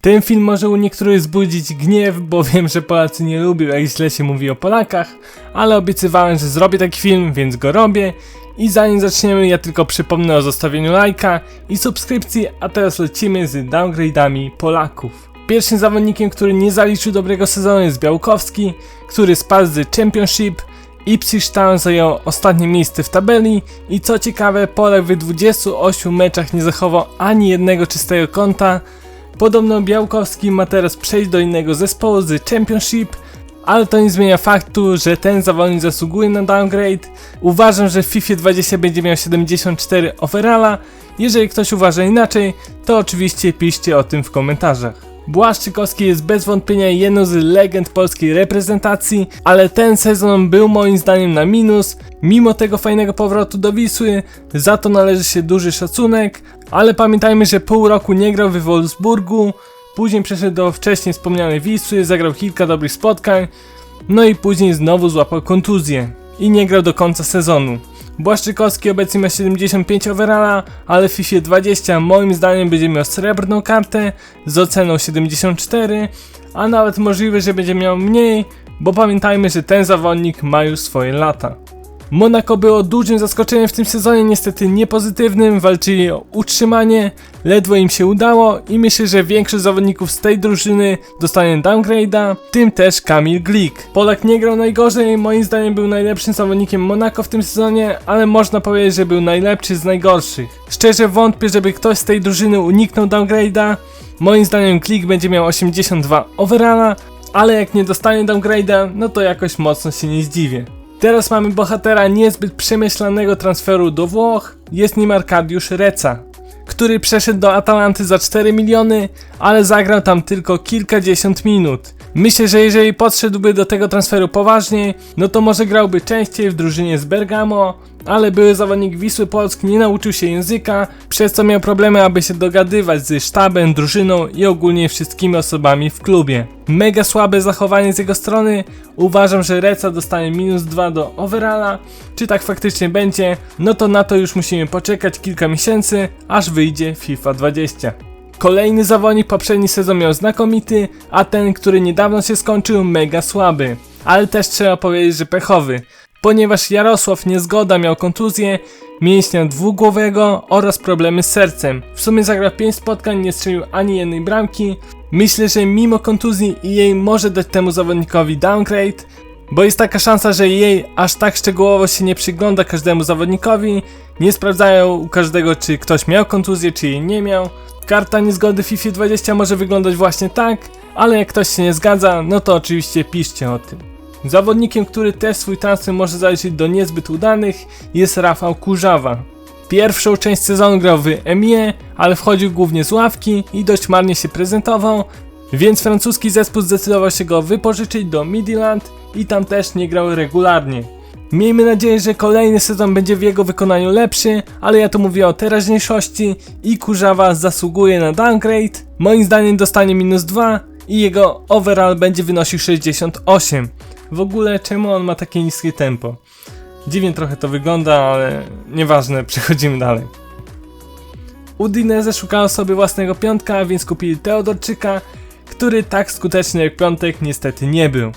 Ten film może u niektórych wzbudzić gniew, bo wiem, że Polacy nie lubią jak źle się mówi o Polakach, ale obiecywałem, że zrobię taki film, więc go robię. I zanim zaczniemy, ja tylko przypomnę o zostawieniu lajka i subskrypcji, a teraz lecimy z downgrade'ami Polaków. Pierwszym zawodnikiem, który nie zaliczył dobrego sezonu jest Białkowski, który spadł z Championship, Ipswich Town zajął ostatnie miejsce w tabeli i co ciekawe, Polak w 28 meczach nie zachował ani jednego czystego konta. Podobno Białkowski ma teraz przejść do innego zespołu z Championship, ale to nie zmienia faktu, że ten zawodnik zasługuje na downgrade. Uważam, że w FIFA 20 będzie miał 74 overalla. Jeżeli ktoś uważa inaczej, to oczywiście piszcie o tym w komentarzach. Błaszczykowski jest bez wątpienia jedną z legend polskiej reprezentacji, ale ten sezon był moim zdaniem na minus. Mimo tego fajnego powrotu do Wisły, za to należy się duży szacunek, ale pamiętajmy, że pół roku nie grał w Wolfsburgu, później przeszedł do wcześniej wspomnianej Wisły, zagrał kilka dobrych spotkań, no i później znowu złapał kontuzję i nie grał do końca sezonu. Błaszczykowski obecnie ma 75 overalla, ale w FIFA 20 moim zdaniem będzie miał srebrną kartę z oceną 74, a nawet możliwe, że będzie miał mniej, bo pamiętajmy, że ten zawodnik ma już swoje lata. Monaco było dużym zaskoczeniem w tym sezonie, niestety niepozytywnym, walczyli o utrzymanie, ledwo im się udało i myślę, że większość zawodników z tej drużyny dostanie downgrade'a, tym też Kamil Glik. Polak nie grał najgorzej, moim zdaniem był najlepszym zawodnikiem Monaco w tym sezonie, ale można powiedzieć, że był najlepszy z najgorszych. Szczerze wątpię, żeby ktoś z tej drużyny uniknął downgrade'a, moim zdaniem Glik będzie miał 82 overalla, ale jak nie dostanie downgrade'a, no to jakoś mocno się nie zdziwię. Teraz mamy bohatera niezbyt przemyślanego transferu do Włoch, jest nim Arkadiusz Reca, który przeszedł do Atalanty za 4 miliony, ale zagrał tam tylko kilkadziesiąt minut. Myślę, że jeżeli podszedłby do tego transferu poważniej, no to może grałby częściej w drużynie z Bergamo, ale były zawodnik Wisły Polski nie nauczył się języka, przez co miał problemy, aby się dogadywać z sztabem, drużyną i ogólnie wszystkimi osobami w klubie. Mega słabe zachowanie z jego strony, uważam, że Reca dostanie minus 2 do overalla, czy tak faktycznie będzie, no to na to już musimy poczekać kilka miesięcy, aż wyjdzie FIFA 20. Kolejny zawodnik poprzedni sezon miał znakomity, a ten, który niedawno się skończył, mega słaby. Ale też trzeba powiedzieć, że pechowy, ponieważ Jarosław Niezgoda miał kontuzję, mięśnia dwugłowego oraz problemy z sercem. W sumie zagrał 5 spotkań, nie strzelił ani jednej bramki. Myślę, że mimo kontuzji jej może dać temu zawodnikowi downgrade, bo jest taka szansa, że jej aż tak szczegółowo się nie przygląda każdemu zawodnikowi, nie sprawdzają u każdego, czy ktoś miał kontuzję, czy jej nie miał. Karta niezgody FIFA 20 może wyglądać właśnie tak, ale jak ktoś się nie zgadza, no to oczywiście piszcie o tym. Zawodnikiem, który też swój transfer może zaliczyć do niezbyt udanych jest Rafał Kurzawa. Pierwszą część sezonu grał w MIE, ale wchodził głównie z ławki i dość marnie się prezentował, więc francuski zespół zdecydował się go wypożyczyć do Midland i tam też nie grał regularnie. Miejmy nadzieję, że kolejny sezon będzie w jego wykonaniu lepszy, ale ja tu mówię o teraźniejszości i Kurzawa zasługuje na downgrade. Moim zdaniem dostanie minus 2 i jego overall będzie wynosił 68. W ogóle czemu on ma takie niskie tempo? Dziwnie trochę to wygląda, ale nieważne, przechodzimy dalej. Udinese szukało sobie własnego piątka, więc kupili Teodorczyka, który tak skuteczny jak piątek niestety nie był.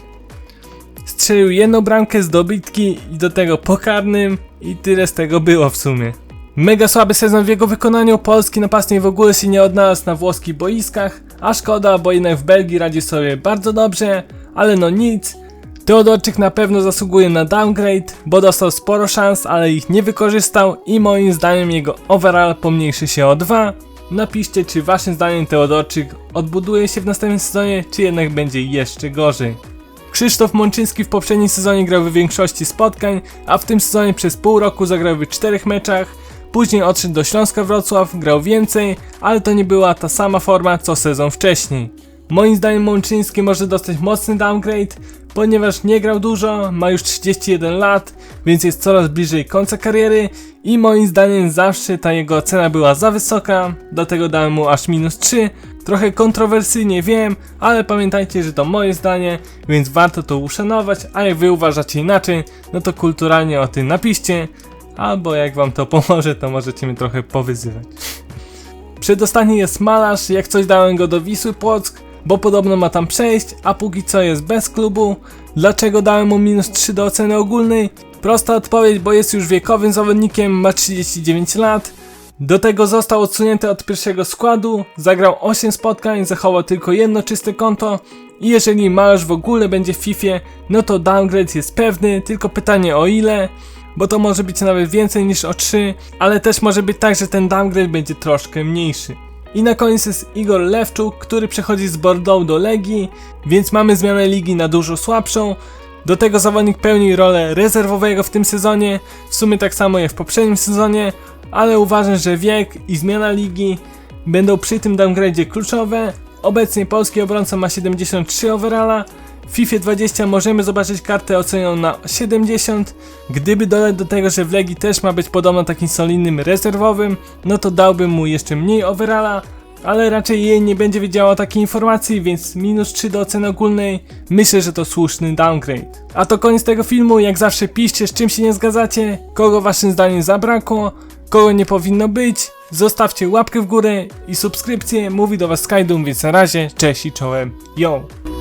Strzelił jedną bramkę z dobitki i do tego pokarnym i tyle z tego było w sumie. Mega słaby sezon w jego wykonaniu, polski napastnik w ogóle się nie odnalazł na włoskich boiskach, a szkoda, bo jednak w Belgii radzi sobie bardzo dobrze, ale no nic. Teodorczyk na pewno zasługuje na downgrade, bo dostał sporo szans, ale ich nie wykorzystał i moim zdaniem jego overall pomniejszy się o 2. Napiszcie, czy waszym zdaniem Teodorczyk odbuduje się w następnym sezonie, czy jednak będzie jeszcze gorzej. Krzysztof Mączyński w poprzednim sezonie grał w większości spotkań, a w tym sezonie przez pół roku zagrał w czterech meczach. Później odszedł do Śląska Wrocław, grał więcej, ale to nie była ta sama forma co sezon wcześniej. Moim zdaniem Mączyński może dostać mocny downgrade, ponieważ nie grał dużo, ma już 31 lat, więc jest coraz bliżej końca kariery i moim zdaniem zawsze ta jego ocena była za wysoka, dlatego dałem mu aż minus 3. Trochę kontrowersyjnie wiem, ale pamiętajcie, że to moje zdanie, więc warto to uszanować, a jak wy uważacie inaczej, no to kulturalnie o tym napiszcie, albo jak wam to pomoże, to możecie mnie trochę powyzywać. Przedostatni jest malarz, jak coś dałem go do Wisły Płock, bo podobno ma tam przejść, a póki co jest bez klubu. Dlaczego dałem mu minus 3 do oceny ogólnej? Prosta odpowiedź, bo jest już wiekowym zawodnikiem, ma 39 lat. Do tego został odsunięty od pierwszego składu, zagrał 8 spotkań, zachował tylko jedno czyste konto i jeżeli malarz w ogóle będzie w FIFA, no to downgrade jest pewny, tylko pytanie o ile, bo to może być nawet więcej niż o 3, ale też może być tak, że ten downgrade będzie troszkę mniejszy. I na koniec jest Igor Lewczuk, który przechodzi z Bordeaux do Legii, więc mamy zmianę ligi na dużo słabszą. Do tego zawodnik pełni rolę rezerwowego w tym sezonie, w sumie tak samo jak w poprzednim sezonie, ale uważam, że wiek i zmiana ligi będą przy tym downgrade'zie kluczowe. Obecnie polski obrońca ma 73 overalla, w FIFA 20 możemy zobaczyć kartę ocenioną na 70. Gdyby dodać do tego, że w Legii też ma być podobno takim solidnym rezerwowym, no to dałbym mu jeszcze mniej overalla, ale raczej jej nie będzie wiedziała takiej informacji, więc minus 3 do oceny ogólnej, myślę, że to słuszny downgrade. A to koniec tego filmu, jak zawsze piszcie z czym się nie zgadzacie, kogo waszym zdaniem zabrakło, kogo nie powinno być, zostawcie łapkę w górę i subskrypcję, mówi do was Skydum, więc na razie, cześć i czołem, yo!